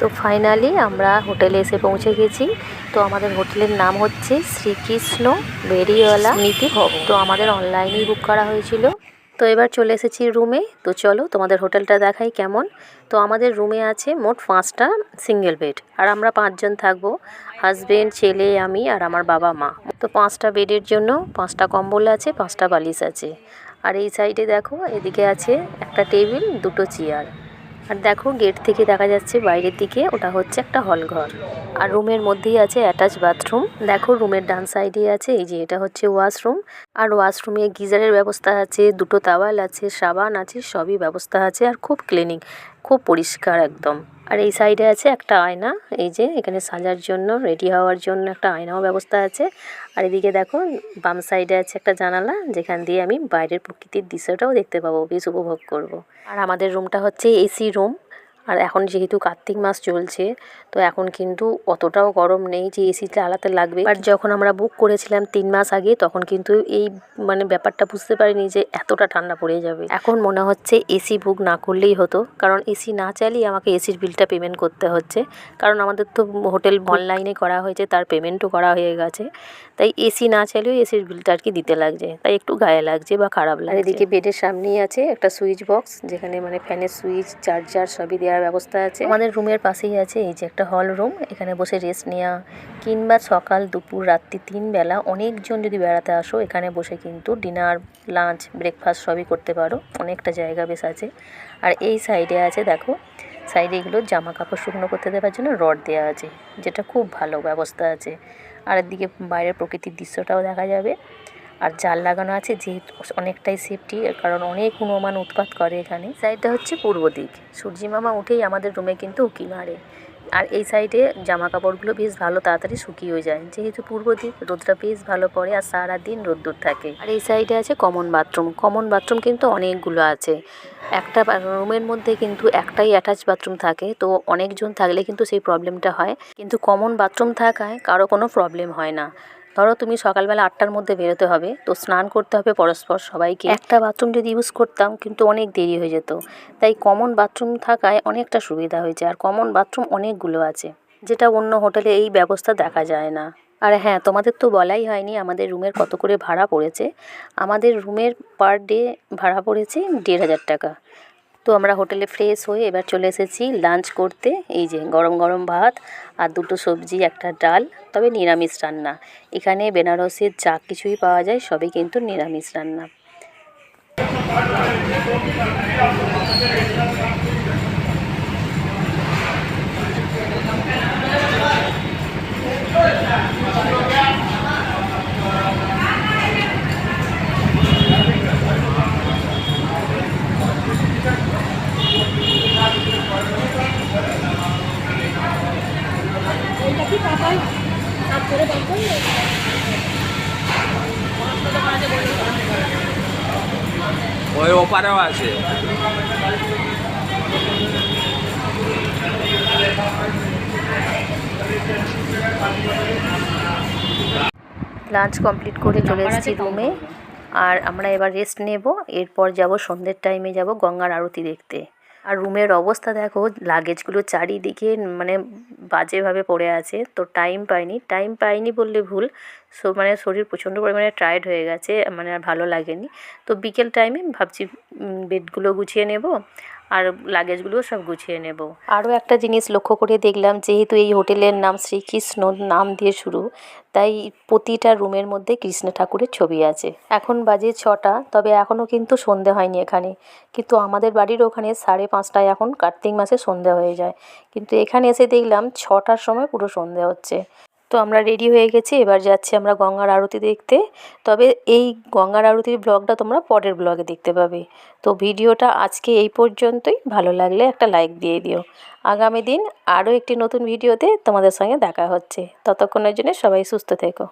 তো ফাইনালি আমরা হোটেলে এসে পৌঁছে গেছি। তো আমাদের হোটেলের নাম হচ্ছে শ্রীকৃষ্ণ বেরিওয়ালা নীতি ভবন। তো আমাদের অনলাইনেই বুক করা হয়েছিল। তো এবার চলে এসেছি রুমে তো চলো তোমাদের হোটেলটা দেখাই কেমন। তো আমাদের রুমে আছে মোট পাঁচটা সিঙ্গেল বেড আর আমরা পাঁচজন থাকব। হাজবেন্ড ছেলে আমি আর আমার বাবা মা। তো পাঁচটা বেডের জন্য পাঁচটা কম্বল আছে পাঁচটা বালিশ আছে। আর এই সাইডে দেখো এদিকে আছে একটা টেবিল দুটো চেয়ার আর দেখো গেট থেকে দেখা যাচ্ছে বাইরের দিকে ওটা হচ্ছে একটা হল ঘর। আর রুমের মধ্যেই আছে অ্যাটাচ বাথরুম দেখো রুমের ডান সাইডে আছে, এই যে এটা হচ্ছে ওয়াশরুম আর ওয়াশরুমে গিজারের ব্যবস্থা আছে, দুটো তাওয়াল আছে, সাবান আছে, সবই ব্যবস্থা আছে, আর খুব ক্লিনিং খুব পরিষ্কার একদম আর এই সাইডে আছে একটা আয়না, এই যে এখানে সাজার জন্য রেডি হওয়ার জন্য একটা আয়নাও ব্যবস্থা আছে আর এদিকে দেখো, বাম সাইডে আছে একটা জানালা, যেখান দিয়ে আমি বাইরের প্রকৃতির দৃশ্যটাও দেখতে পাবো, বেশ উপভোগ করব। আর আমাদের রুমটা হচ্ছে এসি রুম আর এখন যেহেতু কার্তিক মাস চলছে তো এখন কিন্তু অতটাও গরম নেই যে এসি চালাতে লাগবে। আর যখন আমরা বুক করেছিলাম তিন মাস আগে তখন কিন্তু এই মানে ব্যাপারটা বুঝতে পারিনি যে এতটা ঠান্ডা পড়ে যাবে। এখন মনে হচ্ছে এসি বুক না করলেই হতো কারণ এসি না চালিয়ে আমাকে এসির বিলটা পেমেন্ট করতে হচ্ছে। কারণ আমাদের তো হোটেল অনলাইনে করা হয়েছে তার পেমেন্টও করা হয়ে গেছে। তাই এসি না চালিয়েও এসির বিলটা আর কি দিতে লাগছে। তাই একটু গায়ে লাগছে বা খারাপ লাগে এদিকে বেডের সামনেই আছে একটা সুইচ বক্স যেখানে মানে ফ্যানের সুইচ চার্জার সবই দেওয়ার ব্যবস্থা আছে। আমাদের রুমের পাশেই আছে এই যে একটা হল রুম এখানে বসে রেস্ট নেওয়া কিংবা সকাল, দুপুর, রাত্রি তিন বেলা অনেকজন যদি বেড়াতে আসো, এখানে বসে কিন্তু ডিনার লাঞ্চ ব্রেকফাস্ট সবই করতে পারো। অনেকটা জায়গা বেশ আছে। আর এই সাইডে আছে, দেখো সাইডে এগুলো জামা কাপড় শুকনো করতে দেওয়ার জন্য রড দেওয়া আছে, যেটা খুব ভালো ব্যবস্থা আছে। আর এদিকে বাইরের প্রকৃতির দৃশ্যটাও দেখা যাবে। আর জাল লাগানো আছে, যেহেতু অনেকটাই সেফটি কারণ অনেক হনুমান উৎপাত করে এখানে। সাইডটা হচ্ছে পূর্ব দিক। মামা উঠেই আমাদের রুমে কিন্তু উঁকি মারে। আর এই সাইডে জামা কাপড়গুলো বেশ ভালো তাড়াতাড়ি শুকিয়েও যায়। যেহেতু পূর্ব দিক, রোদটা বেশ ভালো পড়ে আর সারাদিন রোদ্দুর থাকে। আর এই সাইডে আছে কমন বাথরুম কমন বাথরুম কিন্তু অনেকগুলো আছে। একটা রুমের মধ্যে কিন্তু একটাই অ্যাটাচ বাথরুম থাকে। তো অনেকজন থাকলে কিন্তু সেই প্রবলেমটা হয়। কিন্তু কমন বাথরুম থাকায় কারও কোনো প্রবলেম হয় না। ধরো তুমি সকালবেলা আটটার মধ্যে বেরোতে হবে, তো স্নান করতে হবে পরস্পর সবাইকে। একটা বাথরুম যদি ইউজ করতাম, কিন্তু অনেক দেরি হয়ে যেত। তাই কমন বাথরুম থাকায় অনেকটা সুবিধা হয়েছে, আর কমন বাথরুম অনেকগুলো আছে, যেটা অন্য হোটেলে এই ব্যবস্থা দেখা যায় না। আর হ্যাঁ তোমাদের তো বলাই হয়নি আমাদের রুমের কত করে ভাড়া পড়েছে। আমাদের রুমের পার ডে ভাড়া পড়েছে দেড় হাজার টাকা। তো আমরা হোটেলে ফ্রেশ হয়ে এবার চলে এসেছি লাঞ্চ করতে। এই যে গরম গরম ভাত আর দুটো সবজি, একটা ডাল, তবে নিরামিষ রান্না। এখানে বেনারসের যা কিছুই পাওয়া যায় সবই কিন্তু নিরামিষ রান্না। ওই ওপারেও আছে। লাঞ্চ কমপ্লিট করে চলে এসেছি রুমে। আর আমরা এবার রেস্ট নেব। এরপর যাব সন্ধ্যের টাইমে যাব গঙ্গার আরতি দেখতে। আর রুমের অবস্থা দেখো লাগেজগুলো চারিদিকে মানে বাজেভাবে পড়ে আছে, তো টাইম পাইনি। টাইম পাইনি বললে ভুল সো মানে শরীর প্রচণ্ড পরিমাণে টায়ার্ড হয়ে গেছে মানে আর ভালো লাগেনি। তো বিকেল টাইমে ভাবছি বেডগুলো গুছিয়ে নেব, আর লাগেজগুলোও সব গুছিয়ে নেব। আরও একটা জিনিস লক্ষ্য করে দেখলাম, যেহেতু এই হোটেলের নাম শ্রীকৃষ্ণ নাম দিয়ে শুরু, তাই প্রতিটা রুমের মধ্যে কৃষ্ণ ঠাকুরের ছবি আছে। এখন বাজে ছটা, তবে এখনও কিন্তু সন্ধে হয়নি এখানে। কিন্তু আমাদের বাড়ির ওখানে সাড়ে পাঁচটায় এখন কার্তিক মাসে সন্ধে হয়ে যায়। কিন্তু এখানে এসে দেখলাম ছটার সময় পুরো সন্ধে হচ্ছে। তো আমরা রেডি হয়ে গেছি। এবার যাচ্ছি আমরা গঙ্গার আরতি দেখতে। তবে এই গঙ্গার আরতির ব্লগটা তোমরা পরের ব্লগে দেখতে পাবে। তো ভিডিওটা আজকে এই পর্যন্তই। ভালো লাগলে একটা লাইক দিয়ে দিও। আগামী দিন আরও একটি নতুন ভিডিওতে তোমাদের সঙ্গে দেখা হচ্ছে। ততক্ষণের জন্য সবাই সুস্থ থেকো।